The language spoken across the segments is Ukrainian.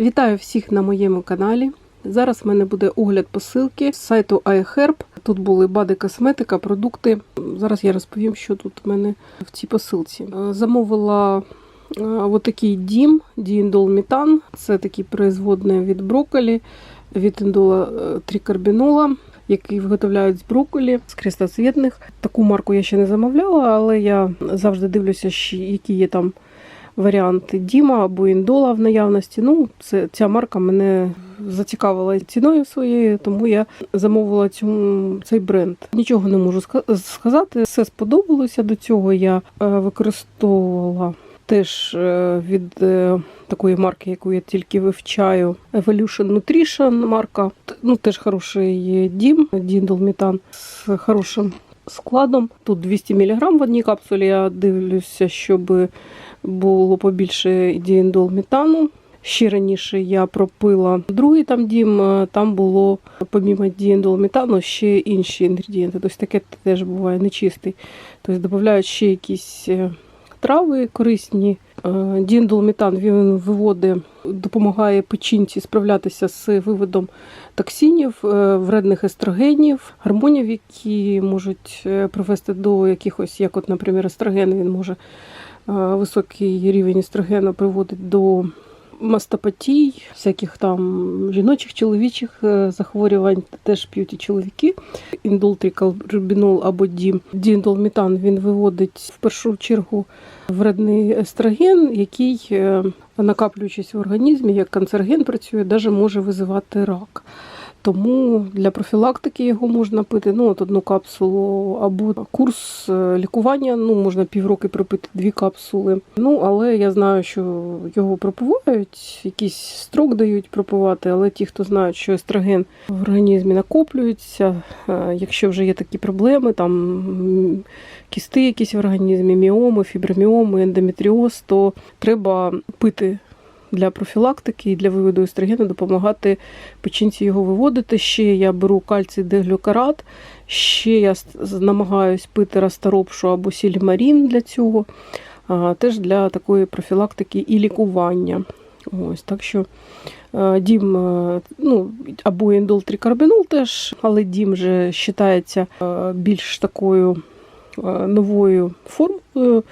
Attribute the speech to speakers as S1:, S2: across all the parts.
S1: Вітаю всіх на моєму каналі. Зараз в мене буде огляд посилки з сайту iHerb. Тут були бади косметика, продукти. Зараз я розповім, що тут в мене в цій посилці. Е, Замовила е, отакий дім, дііндол метан. Це такий производний від брокколі, від індола е, трикарбінола, який виготовляють з брокколі, з крестоцвітних. Таку марку я ще не замовляла, але я завжди дивлюся, які є там варіанти Діма або індола в наявності. Ну, це, ця марка мене зацікавила ціною своєю, тому я замовила цю, цей бренд. Нічого не можу сказати. Все сподобалося. До цього я е, використовувала теж е, від е, такої марки, яку я тільки вивчаю. Evolution Nutrition марка. Ну, теж хороший дім, діндол метан з хорошим складом. Тут 200 мг в одній капсулі. Я дивлюся, щоб було побільше дієндол метану. Ще раніше я пропила другий там дім, е, там було помімо дієндол метану ще інші інгредієнти. Тобто таке теж буває нечистий. Тобто додають ще якісь е, трави корисні. Е, метан він виводить, допомагає печінці справлятися з виводом токсинів, вредних естрогенів, гормонів, які можуть привести до якихось, як, от, наприклад, естроген, він може високий рівень естрогену приводить до мастопатій, всяких там жіночих, чоловічих е, захворювань теж п'ють і чоловіки. Індолтрикалбінол або дім. Діндолметан він виводить в першу чергу вредний естроген, який, е, накаплюючись в організмі, як канцероген працює, навіть може визивати рак. Тому для профілактики його можна пити ну, от одну капсулу або курс е, лікування. Ну, можна півроки пропити дві капсули. Ну, але я знаю, що його пропивають, якийсь строк дають пропивати, але ті, хто знають, що естроген в організмі накоплюється, е, якщо вже є такі проблеми, там кісти якісь в організмі, міоми, фіброміоми, ендометріоз, то треба пити для профілактики і для виводу естрогену допомагати печінці його виводити. Ще я беру кальцій деглюкарат, ще я намагаюсь пити расторопшу або сілімарін для цього, теж для такої профілактики і лікування. Ось, так що е, дім, е, ну, або індолтрикарбінол теж, але дім вже вважається е, більш такою новою формою,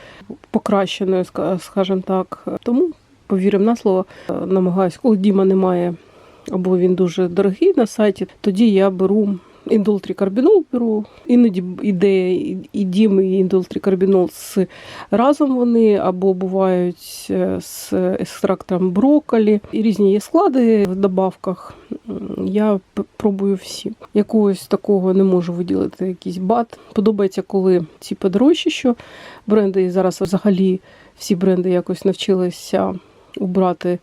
S1: покращеною, скажімо так. Тому повіримо на слово, е, намагаюсь, коли Діма немає, або він дуже дорогий на сайті, тоді я беру індолтрикарбінол беру. Іноді іде і- Дім, і індолтрикарбінол з разом вони, або бувають е, з екстрактом брокколі. І різні є склади в добавках. Я пробую всі. Якогось такого не можу виділити, якийсь бат. Подобається, коли ці подорожчі, що бренди зараз взагалі всі бренди якось навчилися убрати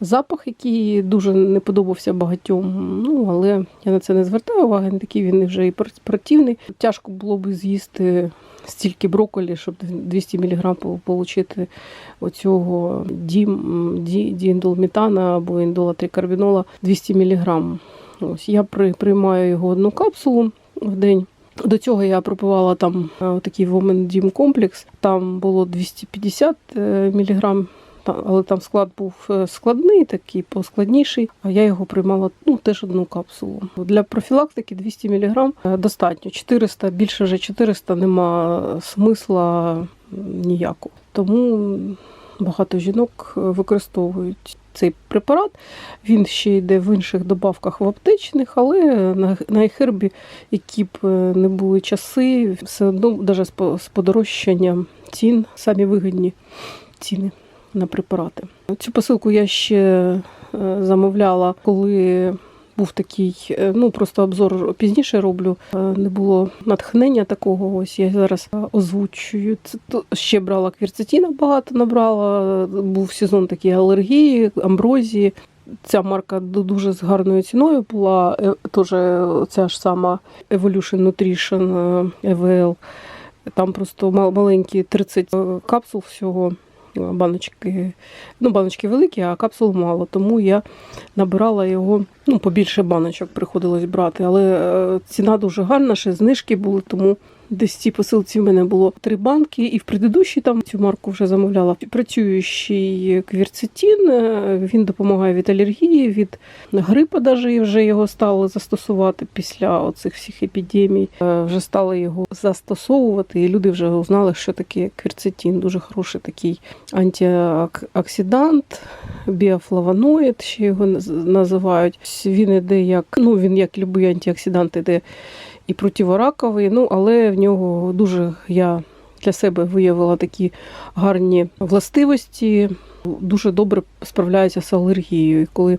S1: запах, який дуже не подобався багатьом. Ну, але я на це не звертаю уваги, не такий він вже і противний. Тяжко було б з'їсти стільки брокколі, щоб 200 мг отримати оцього дім, ді, дііндолметана або індола трикарбінола 200 мг. Ось я при, приймаю його одну капсулу в день. До цього я пропивала там е, такий Women Дім комплекс. Там було 250 мг, але там склад був е, складний, такий поскладніший. А я його приймала ну, теж одну капсулу. Для профілактики 200 мг достатньо. 400, більше вже 400 нема смисла ніякого. Тому багато жінок е, використовують цей препарат. Він ще йде в інших добавках в аптечних, але на, ехербі, які б е, не були часи, все одно навіть з подорожчанням цін, самі вигідні ціни на препарати. Цю посилку я ще е, замовляла, коли був такий, е, ну просто обзор пізніше роблю. Е, Не було натхнення такого. Ось я зараз озвучую. Це ще брала квірцетіна багато набрала. Був сезон такий алергії, амброзії. Ця марка ду- дуже з гарною ціною була. Теж ця ж сама Evolution Nutrition EVL. Там просто мал- маленькі 30 капсул всього. Баночки, ну, баночки великі, а капсул мало. Тому я набирала його, ну, побільше баночок приходилось брати. Але е, ціна дуже гарна, ще знижки були, тому Десь в цій посилці в мене було три банки, і в предыдущій там цю марку вже замовляла. Працюючий квірцетин, е, він допомагає від алергії, від грипа, навіть вже його стали застосувати після оцих всіх епідемій. Е, Вже стали його застосовувати, і люди вже узнали, що таке квірцетин. Дуже хороший такий антиоксидант, біофлавоноїд, ще його називають. Він іде як ну він як любий антиоксидант іде і противораковий, ну але в нього дуже я для себе виявила такі гарні властивості. Дуже добре справляється з алергією. І Коли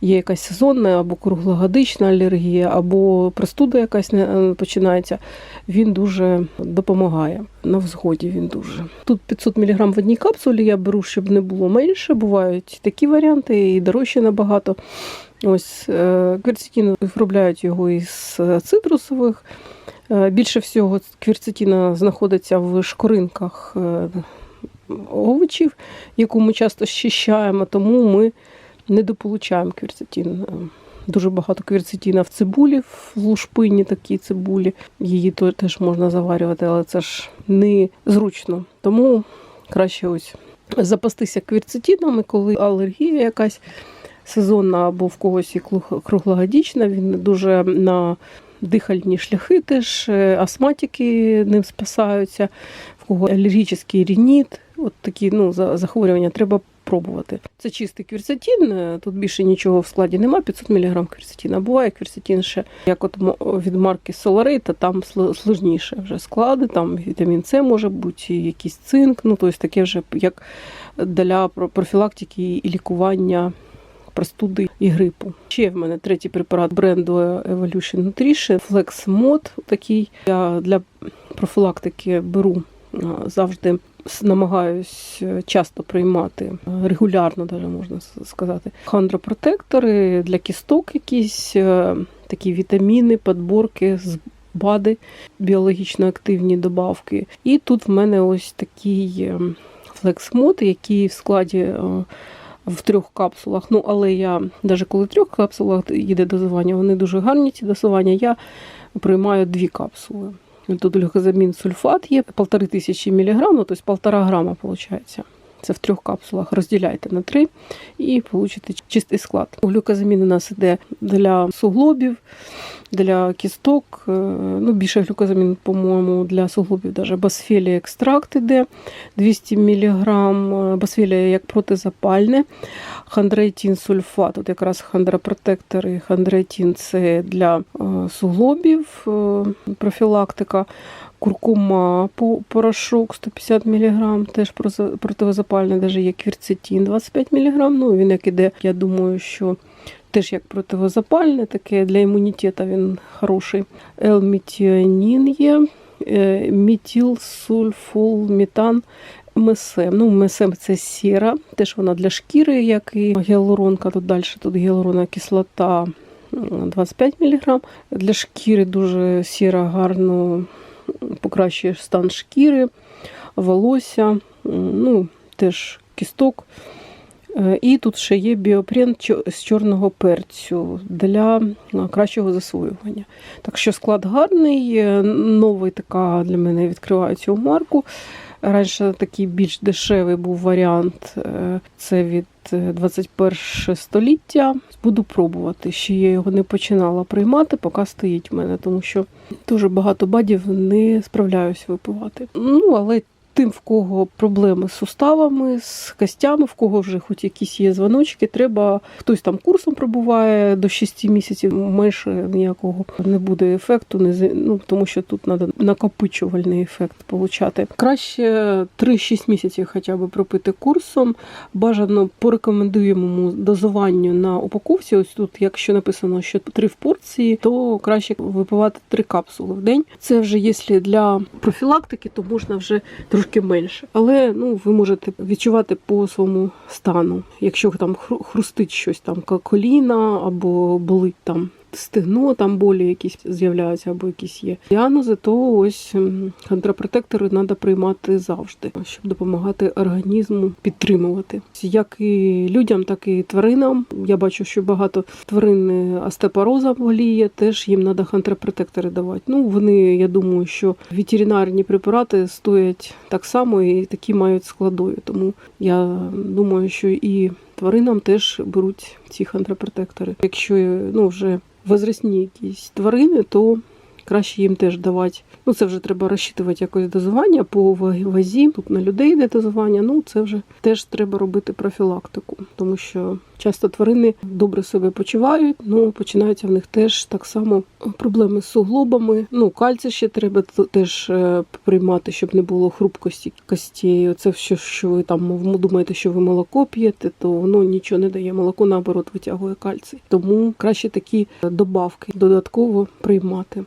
S1: є якась сезонна або круглогодична алергія, або простуда якась починається, він дуже допомагає. На взгоді він дуже. Тут 500 мг в одній капсулі я беру, щоб не було менше. Бувають такі варіанти і дорожче набагато. Ось е, кверцетин виробляють його із е, цитрусових. Е, Більше всього кверцетина знаходиться в шкоринках овочів, яку ми часто щищаємо, тому ми недополучаємо кверцетин. Е, Дуже багато кверцетина в цибулі, в лушпині такі цибулі. Її теж можна заварювати, але це ж не зручно. Тому краще ось запастися кверцетином, і коли алергія якась сезонна або в когось і круглогодічна, він дуже на дихальні шляхи теж е, астматики ним спасаються, в кого алергічний рініт, от такі ну, за- захворювання треба пробувати. Це чистий квірцетин, е, тут більше нічого в складі немає, 500 мг квірцетина. Буває квірцетин ще, як от від марки Solarate, там сл- сложніше вже склади, там вітамін С може бути, якийсь цинк, ну тобто таке вже як для профілактики і лікування простуди і грипу. Ще в мене третій препарат бренду Evolution Nutrition Flex Mod. Такий я для профілактики беру завжди намагаюсь е, часто приймати е, регулярно, даже можна сказати. Хондропротектори для кісток, якісь е, такі вітаміни, подборки з БАДи, біологічно активні добавки. І тут в мене ось такий флексмод, який в складі в трьох капсулах. Ну, але я, навіть коли в трьох капсулах йде дозування, вони дуже гарні, ці дозування. Я приймаю дві капсули. Тут глюкозамін сульфат є, полтори тисячі міліграм, ну, тобто полтора грама, виходить. Це в трьох капсулах. Розділяйте на три і получите чистий склад. Глюкозамін у нас іде для суглобів, для кісток. е, Ну, більше глюкозамін, по-моєму, для суглобів. Даже басфелія екстракт іде 200 мг. Басфелія як протизапальне. Хандроїтін сульфат, от якраз хондропротектор і хандроїтін це для е, суглобів, е, профілактика. Куркума по- порошок 150 мг, теж противозапальний, навіть є квірцетин 25 мг. Ну, він як іде, я думаю, що теж як противозапальне, таке для імунітету він хороший. Елмітіанін є, е, метілсульфолметан МСМ. Ну, МСМ це сіра, теж вона для шкіри, як і гіалуронка. Тут далі тут гіалуронна кислота 25 мг. Для шкіри дуже сіра, гарно покращує стан шкіри, волосся, ну, теж кісток. Е, І тут ще є біопрен з чорного перцю для кращого засвоювання. Так що склад гарний, е, новий така для мене відкриваю цю марку. Раніше такий більш дешевий був варіант. е, Це від е, 21 століття. Буду пробувати. Ще я його не починала приймати, поки стоїть в мене, тому що дуже багато бадів не справляюсь випивати. Ну, але тим, в кого проблеми з суставами, з костями, в кого вже хоч якісь є дзвоночки, треба хтось там курсом пробуває до 6 місяців, менше ніякого не буде ефекту, не ну, тому що тут треба накопичувальний ефект получати. Краще 3-6 місяців хоча б пропити курсом. Бажано по рекомендуємому дозуванню на упаковці. Ось тут, якщо написано, що 3 в порції, то краще випивати 3 капсули в день. Це вже якщо для профілактики, то можна вже трошки менше. Але ну ви можете відчувати по своєму стану. Якщо там хрустить щось там коліна або болить там стегно, там болі якісь з'являються або якісь є діагнози, то ось м, треба приймати завжди, щоб допомагати організму підтримувати. Як і людям, так і тваринам. Я бачу, що багато тварин е, остеопорозом боліє, теж їм треба контрпротектори давати. Ну, вони, я думаю, що ветеринарні препарати стоять так само і такі мають складові. Тому я думаю, що і тваринам теж беруть ці контрпротектори. Якщо ну, вже возрастні якісь тварини, то краще їм теж давати. Ну, це вже треба розчитувати якось дозування по ва- вазі. Тут на людей йде дозування. Ну, це вже теж треба робити профілактику, тому що часто тварини добре себе почувають, ну починаються в них теж так само проблеми з суглобами. Ну, кальцій ще треба теж е, приймати, щоб не було хрупкості костей. Це все, що ви там думаєте, що ви молоко п'єте, то воно нічого не дає. Молоко наоборот витягує кальцій. Тому краще такі добавки додатково приймати.